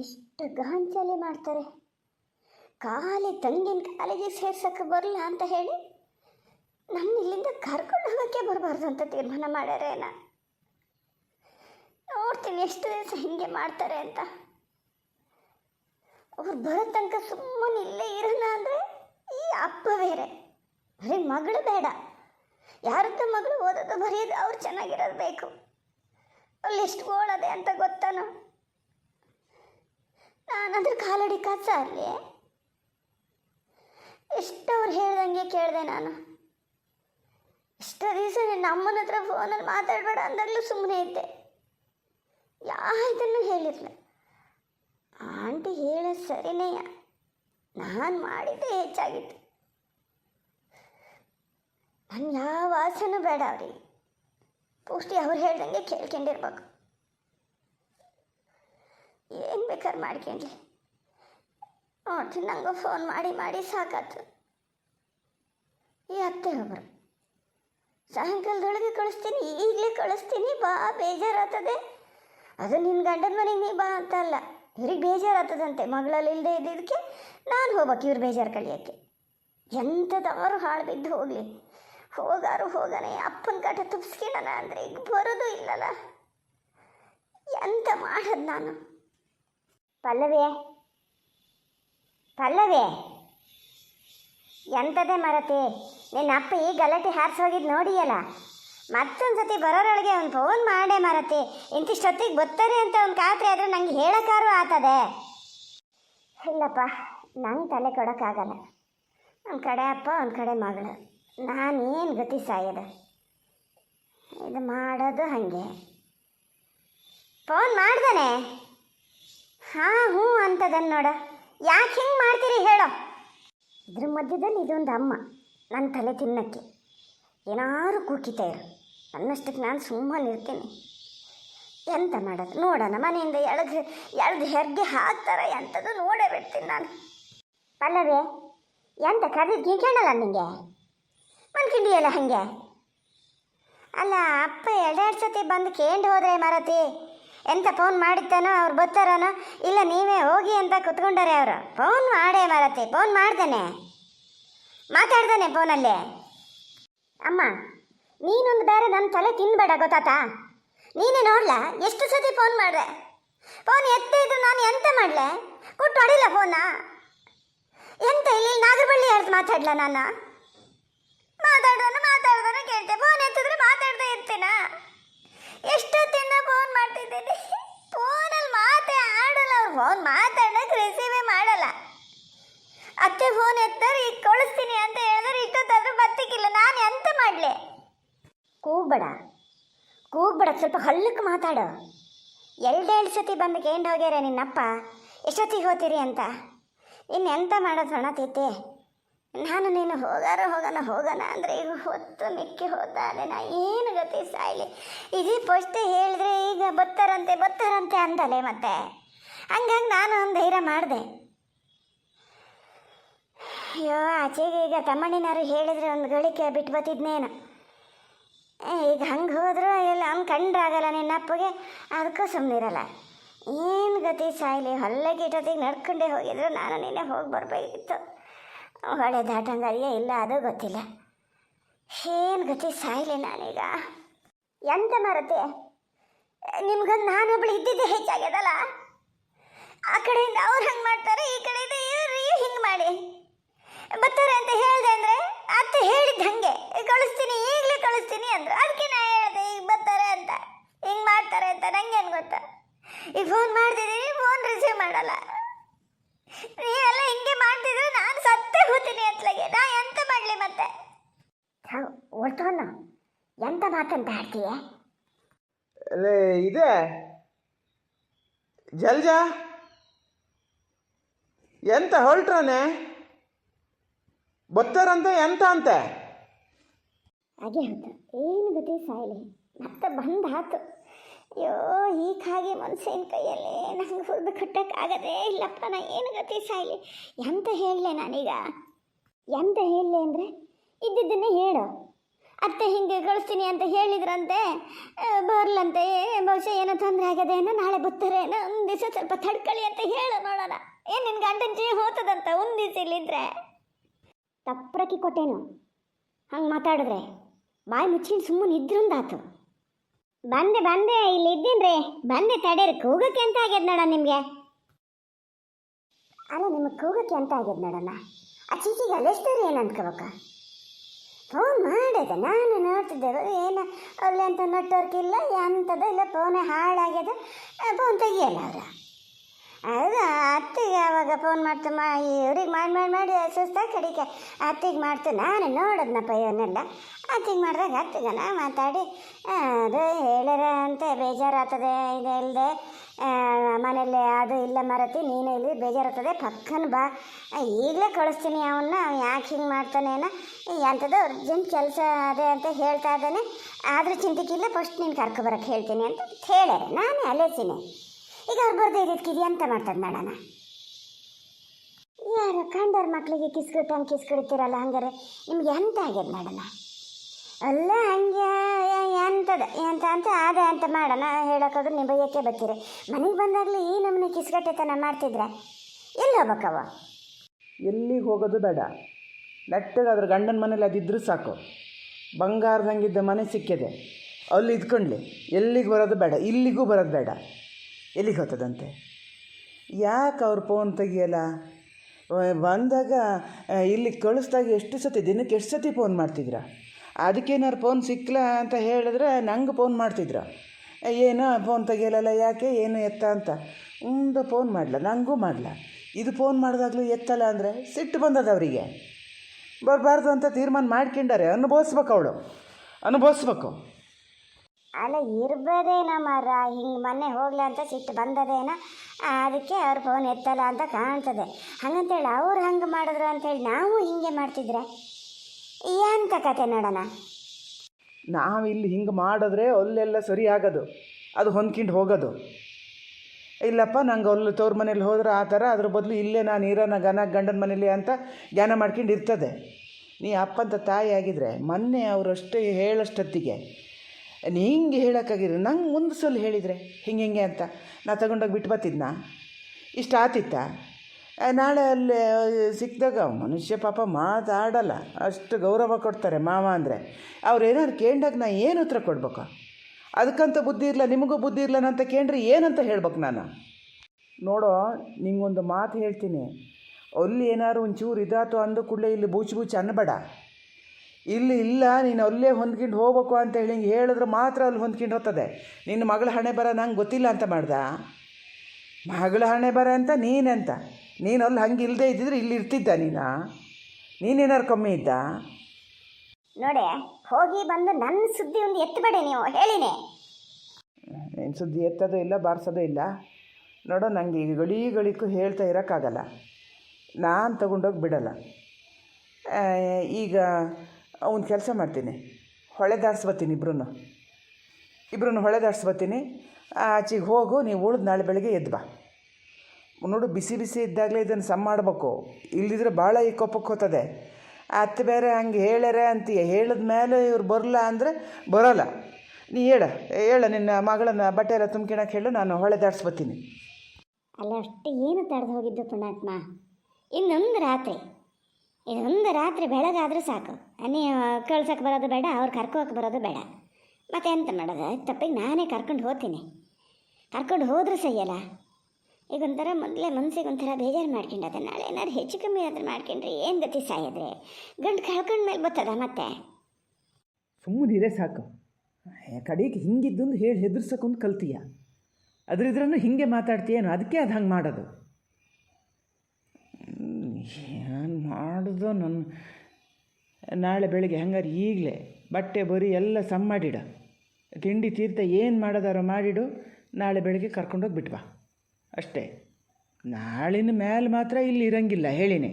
ಎಷ್ಟು ಗಾಂಚಲಿ ಮಾಡ್ತಾರೆ? ಖಾಲಿ ತಂಗಿನ ಕಾಲಿಗೆ ಸೇರ್ಸಕ್ಕೆ ಬರಲ್ಲ ಅಂತ ಹೇಳಿ ನನ್ನ ಇಲ್ಲಿಂದ ಕರ್ಕೊಂಡು ಹೋಗೋಕ್ಕೆ ಬರಬಾರ್ದು ಅಂತ ತೀರ್ಮಾನ ಮಾಡ್ಯಾರೇನ ನೋಡ್ತೀನಿ, ಎಷ್ಟು ದಿವಸ ಹಿಂಗೆ ಮಾಡ್ತಾರೆ ಅಂತ. ಅವ್ರು ಬರೋ ತನಕ ಸುಮ್ಮನೆ ಇಲ್ಲೇ ಇರೋಣ ಅಂದರೆ ಈ ಅಪ್ಪ ಬೇರೆ. ಬರೀ ಮಗಳು ಬೇಡ. ಯಾರದ್ದು ಮಗಳು ಓದೋದು ಬರೆಯೋದು ಅವ್ರು ಚೆನ್ನಾಗಿರೋದು ಬೇಕು. ಅಲ್ಲಿ ಎಷ್ಟು ಗೋಳದೆ ಅಂತ ಗೊತ್ತಾನು? ನಾನಂದ್ರೆ ಕಾಲಡಿ ಕಸ ಅಲ್ಲಿ. ಎಷ್ಟು ಅವ್ರು ಹೇಳ್ದಂಗೆ ಕೇಳಿದೆ ನಾನು. ಇಷ್ಟ ದಿವಸ ನಿನ್ನ ಅಮ್ಮನ ಹತ್ರ ಫೋನಲ್ಲಿ ಮಾತಾಡಬೇಡ ಅಂದಾಗಲೂ ಸುಮ್ಮನೆ ಇದ್ದೆ. ಯಾವುದನ್ನು ಹೇಳಿರಲಿಲ್ಲ ಆಂಟಿ ಹೇಳ ಸರಿನೇಯ ನಾನು ಮಾಡಿದ್ದೆ ಹೆಚ್ಚಾಗಿತ್ತು. ನನ್ನ ಯಾವ ಆಸೆನೂ ಬೇಡ ಅವ್ರಿಗೆ. ಪೂರ್ತಿ ಅವ್ರು ಹೇಳ್ದಂಗೆ ಕೇಳ್ಕೊಂಡಿರ್ಬೇಕು. ಏನು ಬೇಕಾದ್ರೆ ಮಾಡ್ಕೊಂಡ್ಲಿ ನೋಡ್ತೀನಿ ನಂಗೆ ಫೋನ್ ಮಾಡಿ ಮಾಡಿ ಸಾಕಾತು. ಈ ಅತ್ತೆ ಒಬ್ಬರು ಸಾಯಂಕಾಲದೊಳಗೆ ಕಳಿಸ್ತೀನಿ, ಈಗಲೇ ಕಳಿಸ್ತೀನಿ, ಬಾ, ಬೇಜಾರಾಗ್ತದೆ. ಅದು ನಿನ್ನ ಗಂಡನ ಮನೆಗೆ ನೀ ಬಾ ಅಂತ ಅಲ್ಲ, ಇವ್ರಿಗೆ ಬೇಜಾರಾಗ್ತದಂತೆ, ಮಗಳಲ್ಲಿ ಇಲ್ಲದೆ ಇದ್ದಿದ್ದಕ್ಕೆ ನಾನು ಹೋಗ್ಬೇಕು ಇವ್ರು ಬೇಜಾರು ಕಳಿಯೋಕ್ಕೆ. ಎಂಥದವರು ಹಾಳು ಬಿದ್ದು ಹೋಗಲಿ. ಹೋಗಾರು ಹೋಗನೆ, ಅಪ್ಪನ ಕಾಟ ತುಪ್ಸ್ಕೊಳ್ಳೋಣ ಅಂದರೆ ಈಗ ಬರೋದು ಇಲ್ಲಲ್ಲ ಎಂತ ಮಾಡೋದು ನಾನು? ಪಲ್ಲವಿ ಪಲ್ಲವಿ ಎಂಥದೇ ಮಾರತಿ, ನಿನ್ನ ಅಪ್ಪ ಈ ಗಲಾಟೆ ಹಾರಿಸೋಗಿದ್ದು ನೋಡಿಯಲ್ಲ? ಮತ್ತೊಂದು ಸತಿ ಬರೋರೊಳಗೆ ಅವ್ನು ಫೋನ್ ಮಾಡೆ ಮಾರತಿ, ಇಂತಿಷ್ಟೊತ್ತಿಗೆ ಬರ್ತಾರೆ ಅಂತ ಒಂದು ಖಾತ್ರಿ ಆದರೆ ನಂಗೆ ಹೇಳೋಕ್ಕಾರು ಆತದೆ. ಇಲ್ಲಪ್ಪ, ನಂಗೆ ತಲೆ ಕೊಡೋಕ್ಕಾಗಲ್ಲ. ಒಂದು ಕಡೆ ಅಪ್ಪ ಒಂದು ಕಡೆ ಮಗಳು. ನಾನೇನು ಗತಿ ಸಾಯೋದು? ಇದು ಮಾಡೋದು ಹಾಗೆ. ಫೋನ್ ಮಾಡ್ದಾನೆ? ಹಾಂ ಹ್ಞೂ ಅಂತದನ್ ನೋಡ. ಯಾಕೆ ಹಿಂಗೆ ಮಾಡ್ತೀರಿ ಹೇಳೋ. ಇದ್ರ ಮಧ್ಯದಲ್ಲಿ ಇದೊಂದು ಅಮ್ಮ ನನ್ನ ತಲೆ ತಿನ್ನಕ್ಕೆ. ಏನಾರು ಕೂಕಿತಾ ಇರು. ನನ್ನಷ್ಟಕ್ಕೆ ನಾನು ಸುಮ್ಮನೆ ಇರ್ತೀನಿ. ಎಂತ ಮಾಡೋದು? ನೋಡೋಣ, ಮನೆಯಿಂದ ಎಳೆದು ಎಳೆದು ಹೆರಿಗೆ ಹಾಕ್ತಾರ ಎಂಥದ್ದು ನೋಡೇ ಬಿಡ್ತೀನಿ ನಾನು. ಪಲ್ಲವಿ, ಎಂತ ಕರೆದಿದ್ದು ಕೇಳಲ್ಲ ನಿಂಗೆ? ಮನ್ಕಿಂಡಿಯಲ್ಲ ಹಾಗೆ? ಅಲ್ಲ, ಅಪ್ಪ ಎರಡೆರಡು ಸತಿ ಬಂದು ಕೇಂಡು ಹೋದ್ರೆ ಮರತಿ? ಎಂತ ಫೋನ್ ಮಾಡಿದ್ದಾನೋ, ಅವ್ರು ಬರ್ತಾರನೋ, ಇಲ್ಲ ನೀವೇ ಹೋಗಿ ಅಂತ ಕುತ್ಕೊಂಡಾರೆ ಅವರು. ಫೋನ್ ಮಾಡೇ ಮಾರತ್ತೆ ಫೋನ್ ಮಾಡ್ತಾನೆ ಮಾತಾಡ್ದಾನೆ ಫೋನಲ್ಲಿ ಅಮ್ಮ, ನೀನೊಂದು ಬೇರೆ ನನ್ನ ತಲೆ ತಿನ್ಬೇಡ, ಗೊತ್ತಾತಾ? ನೀನೇ ನೋಡ್ಲ, ಎಷ್ಟು ಸತಿ ಫೋನ್ ಮಾಡಿದೆ? ಫೋನ್ ಎತ್ತೇ ಇದ್ರು ನಾನು ಎಂತ ಮಾಡಲೆ? ಕೊಟ್ಟು ಹೊಡಿಲ್ಲ ಫೋನ ಎಂತ ಇಲ್ಲಿ ನಾಗರಬಳ್ಳಿ ಹೇಳ್ತು ಮಾತಾಡ್ಲ ನಾನು ಮಾತಾಡೋಣ ಮಾತಾಡ್ದಾನ ಕೇಳ್ತೆ ಫೋನ್ ಎತ್ತಿದ್ರೆ ಮಾತಾಡ್ತಾ ಇರ್ತೀನ? ಎಷ್ಟೊತ್ತಿಂದ ಫೋನ್ ಮಾಡ್ತಿದ್ದೀನಿ? ಫೋನಲ್ಲಿ ಮಾತೇ ಆಡಲ್ಲ ಅವ್ರು. ಫೋನ್ ಮಾತಾಡಕ್ಕೆ ರಿಸೀವೇ ಮಾಡಲ್ಲ. ಅತ್ತೆ ಫೋನ್ ಎತ್ತಾರೆ, ಈಗ ಕಳಿಸ್ತೀನಿ ಅಂತ ಹೇಳಿದ್ರೆ ಇಷ್ಟೊತ್ತಾದ್ರೂ ಬರ್ತಿಕ್ಕಿಲ್ಲ ನಾನು ಎಂತ ಮಾಡಲಿ? ಕೂಗ್ಬೇಡ. ಕೂಗ್ಬೇಡ, ಸ್ವಲ್ಪ ಹಳ್ಳಕ್ಕೆ ಮಾತಾಡು. ಎರಡೆರಡು ಸತಿ ಬಂದು ಕೇಂಡ್ ಹೋಗ್ಯಾರ ನಿನ್ನಪ್ಪ. ಎಷ್ಟೊತ್ತಿಗೆ ಹೋಗ್ತೀರಿ ಅಂತ? ಇನ್ನು ಎಂತ ಮಾಡೋದು ಹೊಣತೈತೆ ನಾನು ನೀನು ಹೋಗಾರ ಹೋಗೋಣ ಹೋಗೋಣ ಅಂದರೆ ಈಗ ಹೊತ್ತು ಮಿಕ್ಕಿ ಹೋದಾನೆ ನಾ ಏನು ಗತಿ ಸಾಯ್ಲಿ? ಇದೇ ಪೋಸ್ಟೇ ಹೇಳಿದ್ರೆ ಈಗ ಬತ್ತಾರಂತೆ ಬತ್ತಾರಂತೆ ಅಂದಲೆ ಮತ್ತೆ. ಹಂಗಾಗಿ ನಾನು ಒಂದು ಧೈರ್ಯ ಮಾಡಿದೆ. ಅಯ್ಯೋ ಆಚೆಗೆ ಈಗ ತಮ್ಮಣ್ಣಿನಾರು ಹೇಳಿದ್ರೆ ಒಂದು ಗಳಿಕೆ ಬಿಟ್ಟು ಬತ್ತಿದ್ನೇನು? ಏ, ಈಗ ಹಂಗೆ ಹೋದ್ರು ಇಲ್ಲ ಅವ್ನು ಕಂಡ್ರಾಗಲ್ಲ ನಿನ್ನಪ್ಪಗೆ ಅದಕ್ಕೂ ಸುಮ್ಮನಿರಲ್ಲ ಏನು ಗತಿ ಸಾಯ್ಲಿ? ಹೊಲ್ಲಗೆ ಇಟ್ಟೊತ್ತಿಗೆ ನಡ್ಕೊಂಡೇ ಹೋಗಿದ್ರು ನಾನು ನಿನ್ನೆ ಹೋಗಿ ಬರಬೇಕಿತ್ತು. ಹೊಳೆ ದಾಟಂಗಾರಿಯೇ ಇಲ್ಲ, ಅದು ಗೊತ್ತಿಲ್ಲ. ಏನು ಗತಿ ಸಾಯಿಲೆ ನಾನೀಗ? ಎಂತ ಮರತೆ ನಿಮ್ಗೊಂದು ನಾನೊಬ್ಳು ಇದ್ದಿದ್ದೆ ಹೆಚ್ಚಾಗ್ಯದಲ್ಲ? ಆ ಕಡೆಯಿಂದ ಅವ್ರು ಹಂಗೆ ಮಾಡ್ತಾರೆ, ಈ ಕಡೆಯಿಂದ ಇವ್ರು ಹಿಂಗೆ ಮಾಡಿ. ಬರ್ತಾರೆ ಅಂತ ಹೇಳಿದೆ ಅಂದರೆ, ಅತ್ತ ಹೇಳಿದ್ದು ಹಂಗೆ. ಕಳಿಸ್ತೀನಿ, ಈಗಲೇ ಕಳಿಸ್ತೀನಿ ಅಂದರು. ಅದಕ್ಕೆ ನಾ ಹೇಳಿದೆ, ಈಗ ಬರ್ತಾರೆ ಅಂತ. ಹಿಂಗೆ ಮಾಡ್ತಾರೆ ಅಂತ ನಂಗೇನು ಗೊತ್ತಾ? ಈಗ ಫೋನ್ ಮಾಡ್ತಿದ್ದೀನಿ ಫೋನ್ ರಿಸೀವ್ ಮಾಡಲ್ಲ. ನೀವೆಲ್ಲ ಹಿಂಗೆ ಮಾಡ್ತಿದ್ರೆ ನಾನು ಸತ್ತೇ ಹೋಗ್ತೀನಿ ಅತ್ಲಾಗೆ. ನಾ ಎಂತ ಮಾಡಲಿ ಮತ್ತೆ? ಒಟ್ಟವನ್ನ ಎಂತ ಮಾತಂತ ಹೇಳ್ತೀಯ ಅಲ್ಲೇ ಇದೆ. ಜಲ್ಜ? ಎಂತ ಹೊರಟ್ರನೆ ಬತ್ತಾರಂತೆ ಎಂತ ಅಂತ? ಹಾಗೆ ಅಂತ. ಏನು ಗತಿ ಸಾಯಿಲಿ? ಮತ್ತೆ ಬಂದು ಆತು ಅಯ್ಯೋ ಈಗ ಹಾಗೆ ಮನ್ಸಿನ ಕೈಯಲ್ಲಿ? ನಂಗೆ ಹುರಿದು ಕಟ್ಟೋಕ್ಕಾಗದೇ ಇಲ್ಲಪ್ಪ, ನಾ ಏನು ಗತಿ ಸಾಯಿಲಿ? ಎಂತ ಹೇಳಲೆ ನಾನೀಗ? ಎಂತ ಹೇಳಲೆ ಅಂದರೆ, ಇದ್ದಿದ್ದನ್ನೇ ಹೇಳು. ಅತ್ತೆ ಹಿಂಗೆ ಕಳಿಸ್ತೀನಿ ಅಂತ ಹೇಳಿದ್ರಂತೆ ಬರ್ಲಂತೆ, ಬಹುಶಃ ಏನೋ ತೊಂದರೆ ಆಗದೆ ಏನೋ ನಾಳೆ ಬರ್ತಾರೆ ಏನೋ ಒಂದು ದಿವಸ ಸ್ವಲ್ಪ ತಡ್ಕೊಳ್ಳಿ ಅಂತ ಹೇಳು ನೋಡೋಣ. ಏನು ನಿನ್ನ ಗಂಡನ ಜೀವ ಹೋತದಂತ ಒಂದು ದಿವಸ ಇಲ್ಲಿದ್ರೆ? ತಪ್ಪರಕ್ಕಿ ಕೊಟ್ಟೇನು. ಹಂಗೆ ಮಾತಾಡಿದ್ರೆ, ಬಾಯಿ ಮುಚ್ಚಿನ ಸುಮ್ಮನೆ ಇದ್ರಂದಾತು. ಬಂದೆ ಬಂದೆ, ಇಲ್ಲಿ ಇದ್ದೀನ್ರಿ. ಬಂದೆ ತಡೀರಿ ಕೂಗಕ್ಕೆ ಅಂತ ಆಗ್ಯದ ನೋಡ ನಿಮಗೆ? ಅಲ್ಲ ನಿಮಗೆ ಕೂಗಕ್ಕೆ ಅಂತ ಆಗ್ಯದ ನೋಡಣ್ಣ? ಆ ಚೀಚಿಗೆ ಅಲೆಸ್ತಾರೆ ಏನು ಅನ್ಕೋಬೇಕ ಫೋನ್ ಮಾಡಿದೆ, ನಾನು ನೋಡ್ತಿದ್ದೆ ಏನು ಅಲ್ಲಿ ಅಂತ ನೆಟ್ವರ್ಕ್ ಇಲ್ಲ ಎಂಥದ್ದು ಇಲ್ಲ ಫೋನೇ ಹಾಳಾಗ್ಯದ ಫೋನ್ ತೆಗಿಯಲ್ಲ ಅವ್ರು. ಹೌದಾ ಅತ್ತಿಗೆ ಅವಾಗ ಫೋನ್ ಮಾಡ್ತು, ಮಾ ಇವ್ರಿಗೆ ಮಾಡಿ ಮಾಡಿ ಮಾಡಿ ಸುಸ್ತ ಕಡಿಕೆ ಅತ್ತಿಗೆ ಮಾಡ್ತು, ನಾನು ನೋಡಿದ್ನಪ್ಪ ಇವನ್ನೆಲ್ಲ ಅತ್ತಿಗೆ ಮಾಡಿದಾಗ ಅತ್ತಿಗನ ಮಾತಾಡಿ ಅದು ಹೇಳ್ಯಾರ ಅಂತ ಬೇಜಾರಾಗ್ತದೆ, ಇದು ಇಲ್ಲದೆ ಮನೇಲಿ ಅದು ಇಲ್ಲ ಮರತಿ, ನೀನು ಇಲ್ಲಿ ಬೇಜಾರಾಗ್ತದೆ, ಪಕ್ಕನ ಬಾ. ಈಗಲೇ ಕಳಿಸ್ತೀನಿ ಅವನ್ನ ಯಾಕೆ ಹಿಂಗೆ ಮಾಡ್ತಾನೇನೋ ಎಂಥದ್ದು ಅರ್ಜೆಂಟ್ ಕೆಲಸ ಅದೇ ಅಂತ ಹೇಳ್ತಾ ಇದ್ದಾನೆ. ಆದರೂ ಚಿಂತೆಗಿಲ್ಲ ಫಸ್ಟ್ ನೀನು ಕರ್ಕೊಬರಕ್ಕೆ ಹೇಳ್ತೀನಿ ಅಂತ ಹೇಳ್ಯಾರ. ನಾನೇ ಅಲೇಸಿನಿ. ಈಗ ಅವ್ರು ಬರ್ದೇ ಇದ್ದಕ್ಕಿದೆ ಅಂತ ಮಾಡ್ತದೆ ನೋಡೋಣ ಯಾರು ಕಂಡವ್ರ ಮಕ್ಕಳಿಗೆ ಕಿಸ್ಕೊಟ್ಟು ಹಂಗೆ ಕಿಸ್ಕೊಡ್ತೀರಲ್ಲ ಹಂಗಾರೆ? ನಿಮ್ಗೆ ಎಂತ ಆಗ್ಯದ ಮಾಡೋಣ ಅಲ್ಲ, ಹಂಗೆ ಎಂಥದ ಎಂತ ಅಂತ ಆದ ಅಂತ ಮಾಡೋಣ. ಹೇಳೋಕ್ಕಾದ್ರೂ ನಿಮ್ಮ ಬೈಯಕ್ಕೆ ಬರ್ತೀರಿ. ಮನೆಗೆ ಬಂದಾಗಲೇ ಈ ನಮ್ಮನೆ ಕಿಸ್ಕಟ್ಟೆತನ ಮಾಡ್ತಿದ್ರೆ ಎಲ್ಲಿ ಹೋಗ್ಬೇಕವ? ಎಲ್ಲಿಗೆ ಹೋಗೋದು ಬೇಡ. ನೆಟ್ಟಗೆ ಅದ್ರ ಗಂಡನ ಮನೇಲಿ ಅದಿದ್ರೂ ಸಾಕು. ಬಂಗಾರದಂಗಿದ್ದ ಮನೆ ಸಿಕ್ಕಿದೆ. ಅಲ್ಲಿ ಇದ್ಕೊಂಡ್ಲಿ. ಎಲ್ಲಿಗೆ ಬರೋದು ಬೇಡ. ಇಲ್ಲಿಗೂ ಬರೋದು ಬೇಡ. ಎಲ್ಲಿಗೆ ಹೋಗ್ತದಂತೆ ಯಾಕೆ ಅವ್ರು ಫೋನ್ ತೆಗಿಯಲ್ಲ? ಬಂದಾಗ ಇಲ್ಲಿ ಕಳಿಸ್ದಾಗ ಎಷ್ಟು ಸತಿ, ದಿನಕ್ಕೆ ಎಷ್ಟು ಸತಿ ಫೋನ್ ಮಾಡ್ತಿದ್ರ? ಅದಕ್ಕೇನಾರು ಫೋನ್ ಸಿಕ್ಕಲ್ಲ ಅಂತ ಹೇಳಿದ್ರೆ ನಂಗೆ ಫೋನ್ ಮಾಡ್ತಿದ್ರು. ಏನೋ ಫೋನ್ ತೆಗಿಯಲ್ಲ ಯಾಕೆ, ಏನು ಎತ್ತ ಅಂತ. ಒಂದು ಫೋನ್ ಮಾಡಲ್ಲ ನನಗೂ ಮಾಡಲ್ಲ ಇದು ಫೋನ್ ಮಾಡಿದಾಗಲೂ ಎತ್ತಲ್ಲ ಅಂದರೆ ಸಿಟ್ಟು ಬಂದದ ಅವರಿಗೆ. ಬರಬಾರ್ದು ಅಂತ ತೀರ್ಮಾನ ಮಾಡ್ಕೊಂಡಾರೆ, ಅನುಭವಿಸ್ಬೇಕು ಅವಳು. ಅನುಭವಿಸ್ಬೇಕು. ಅಲ್ಲ, ಇರ್ಬೋದೇನ ಮರ ಹಿಂಗೆ ಮೊನ್ನೆ ಹೋಗ್ಲಿ ಅಂತ ಸಿಟ್ಟು ಬಂದದೇನ, ಅದಕ್ಕೆ ಅವ್ರ ಫೋನ್ ಎತ್ತಲ್ಲ ಅಂತ ಕಾಣ್ತದೆ. ಹಂಗಂತೇಳಿ ಅವ್ರು ಹಂಗೆ ಮಾಡಿದ್ರು ಅಂತೇಳಿ ನಾವು ಹಿಂಗೆ ಮಾಡ್ತಿದ್ರೆ? ಏನಂತ ಕತೆ ನೋಡೋಣ? ನಾವು ಇಲ್ಲಿ ಹಿಂಗೆ ಮಾಡಿದ್ರೆ ಅಲ್ಲೆಲ್ಲ ಸರಿ ಆಗೋದು. ಅದು ಹೊಂದ್ಕೊಂಡು ಹೋಗೋದು. ಇಲ್ಲಪ್ಪ, ನಂಗೆ ಅಲ್ಲಿ ತವ್ರ ಮನೇಲಿ ಹೋದ್ರೆ ಆ ಥರ, ಅದ್ರ ಬದಲು ಇಲ್ಲೇ ನಾನು ಇರೋನ ಗನ ಗಂಡನ ಮನೇಲಿ ಅಂತ ಜ್ಞಾನ ಮಾಡ್ಕೊಂಡು ಇರ್ತದೆ. ನೀ ಅಪ್ಪಂತ ತಾಯಿ ಆಗಿದ್ರೆ ಮೊನ್ನೆ ಅವರಷ್ಟೇ ಹೇಳಷ್ಟೊತ್ತಿಗೆ ನೀ ಹಿಂಗೆ ನಂಗೆ ಒಂದು ಸಲ ಹೇಳಿದರೆ ಹಿಂಗೆ ಹಿಂಗೆ ಅಂತ. ನಾ ತಗೊಂಡೋಗಿ ಬಿಟ್ಟು ಬರ್ತಿದ್ನ? ಇಷ್ಟು ಆತಿತ್ತ? ನಾಳೆ ಅಲ್ಲಿ ಸಿಕ್ಕಿದಾಗ ಮನುಷ್ಯ ಪಾಪ ಮಾತಾಡಲ್ಲ. ಅಷ್ಟು ಗೌರವ ಕೊಡ್ತಾರೆ ಮಾವ ಅಂದರೆ. ಅವ್ರು ಏನಾದ್ರು ಕೇಂಡಾಗ ನಾ ಏನು ಉತ್ತರ ಕೊಡ್ಬೇಕು? ಅದಕ್ಕಂತ ಬುದ್ಧಿ ಇರಲ್ಲ ನಿಮಗೂ ಬುದ್ಧಿ ಇರಲ್ಲ ಅಂತ ಕೇಂಡ್ರೆ ಏನಂತ ಹೇಳ್ಬೇಕು ನಾನು? ನೋಡೋ, ನಿಂಗೊಂದು ಮಾತು ಹೇಳ್ತೀನಿ. ಅಲ್ಲಿ ಏನಾದ್ರು ಒಂಚೂರು ಇದಾತು ಅಂದ ಕೂಡಲೇ ಇಲ್ಲಿ ಬೂಚಿ ಬೂಚಿ ಅನ್ನಬೇಡ. ಇಲ್ಲಿ ಇಲ್ಲ ನೀನು ಅಲ್ಲೇ ಹೊಂದ್ಕೊಂಡು ಹೋಗ್ಬೇಕು ಅಂತ ಹೇಳಿ ಹಿಂಗೆ ಹೇಳಿದ್ರೆ ಮಾತ್ರ ಅಲ್ಲಿ ಹೊಂದ್ಕೊಂಡು ಹೋಗ್ತದೆ. ನಿನ್ನ ಮಗಳ ಹಣೆ ಬರ ನಂಗೆ ಗೊತ್ತಿಲ್ಲ ಅಂತ ಮಾಡ್ದ? ಮಗಳ ಹಣೆ ಬರ ಅಂತ ನೀನಂತ ನೀನು ಅಲ್ಲಿ ಹಂಗೆ ಇಲ್ಲದೆ ಇದ್ದಿದ್ರೆ ಇಲ್ಲಿ ಇರ್ತಿದ್ದ ನೀನು? ನೀನೇನಾರು ಕಮ್ಮಿ ಇದ್ದ? ನೋಡಿ ಹೋಗಿ ಬಂದು ನನ್ನ ಸುದ್ದಿ ಒಂದು ಎತ್ತಬೇಡಿ ನೀವು ಹೇಳಿನೇ. ನಿನ್ನ ಸುದ್ದಿ ಎತ್ತೋದು ಇಲ್ಲ ಬಾರಿಸೋದು ಇಲ್ಲ. ನೋಡೋ ನನಗೆ ಈಗ ಗಳಿ ಗಳಿಗೂ ಹೇಳ್ತಾ ಇರೋಕ್ಕಾಗಲ್ಲ. ನಾನು ತಗೊಂಡೋಗಿ ಬಿಡಲ್ಲ. ಈಗ ಒಂದು ಕೆಲಸ ಮಾಡ್ತೀನಿ. ಹೊಳೆ ದಾಟ್ಸ್ಬತ್ತೀನಿ ಇಬ್ರು ಇಬ್ರು ಹೊಳೆ ದಾಟ್ಸ್ಬತ್ತೀನಿ ಆಚೆಗೆ ಹೋಗು, ನೀವು ಉಳಿದು ನಾಳೆ ಬೆಳಗ್ಗೆ ಎದ್ದು ಬಾ. ನೋಡು, ಬಿಸಿ ಬಿಸಿ ಇದ್ದಾಗಲೇ ಇದನ್ನು ಸಮ್ ಮಾಡಬೇಕು. ಇಲ್ಲದಿದ್ರೆ ಭಾಳ ಈ ಕೊಪ್ಪಕ್ಕೆ ಹೋಗ್ತದೆ ಅತ್ತೆ ಬೇರೆ ಹಂಗೆ ಹೇಳ್ಯಾರ ಅಂತೀಯ. ಹೇಳಿದ ಮೇಲೆ ಇವ್ರು ಬರಲ್ಲ ಅಂದರೆ ಬರೋಲ್ಲ. ನೀ ಹೇಳ ಹೇಳ, ನಿನ್ನ ಮಗಳನ್ನ ಬಟ್ಟೆ ಎಲ್ಲ ತುಂಬ್ಕೊಳಕ್ಕೆ ಹೇಳು, ನಾನು ಹೊಳೆ ದಾಡ್ಸ್ಬತ್ತೀನಿ ಅಲ್ಲ ಅಷ್ಟು ಏನು ತಡೆದು ಹೋಗಿದ್ದು ಪುಣಾತ್ಮ ಇನ್ನೊಂದು ರಾತ್ರಿ. ಇನ್ನೊಂದು ರಾತ್ರಿ ಬೆಳಗಾದರೂ ಸಾಕು. ನೀವು ಕಳ್ಸೋಕೆ ಬರೋದು ಬೇಡ, ಅವ್ರು ಕರ್ಕೋಕೆ ಬರೋದು ಬೇಡ. ಮತ್ತೆ ಎಂತ ಮಾಡೋದು? ತಪ್ಪಿಗೆ ನಾನೇ ಕರ್ಕೊಂಡು ಹೋಗ್ತೀನಿ ಕರ್ಕೊಂಡು ಹೋದ್ರೂ ಸಹಿಯಲ್ಲ ಈಗ ಒಂಥರ ಮೊದಲೇ ಮನ್ಸಿಗೆ ಒಂಥರ ಬೇಜಾರು ಮಾಡ್ಕೊಂಡದ, ನಾಳೆ ಏನಾದ್ರು ಹೆಚ್ಚು ಕಮ್ಮಿ ಆದ್ರೆ ಮಾಡ್ಕೊಂಡ್ರೆ ಏನು ಗತಿ ಸಾಯಿದ್ರೆ ಗಂಡು ಕಳ್ಕೊಂಡ ಮೇಲೆ ಬರ್ತದ ಮತ್ತೆ? ಸುಮ್ಮನಿರೇ ಸಾಕು. ಕಡೆಗೆ ಹಿಂಗಿದ್ದೊಂದು ಹೇಳಿ ಹೆದರ್ಸಕ್ಕೊಂದು ಕಲ್ತೀಯ? ಅದ್ರಿದ್ರೂ ಹಿಂಗೆ ಮಾತಾಡ್ತೀಯೇನು, ಅದಕ್ಕೆ ಅದು ಹಂಗೆ ಮಾಡೋದು. ಮಾಡೋದು ನನ್ನ ನಾಳೆ ಬೆಳಗ್ಗೆ ಹಂಗಾರೆ ಈಗಲೇ ಬಟ್ಟೆ ಬರಿ ಎಲ್ಲ ಸಮ್ ಮಾಡಿಡ. ತಿಂಡಿ ತೀರ್ಥ ಏನು ಮಾಡೋದಾರೋ ಮಾಡಿಡು, ನಾಳೆ ಬೆಳಗ್ಗೆ ಕರ್ಕೊಂಡೋಗಿ ಬಿಟ್ಟು ಬಾ ಅಷ್ಟೇ. ನಾಳಿನ ಮೇಲೆ ಮಾತ್ರ ಇಲ್ಲಿ ಇರಂಗಿಲ್ಲ, ಹೇಳಿನಿ.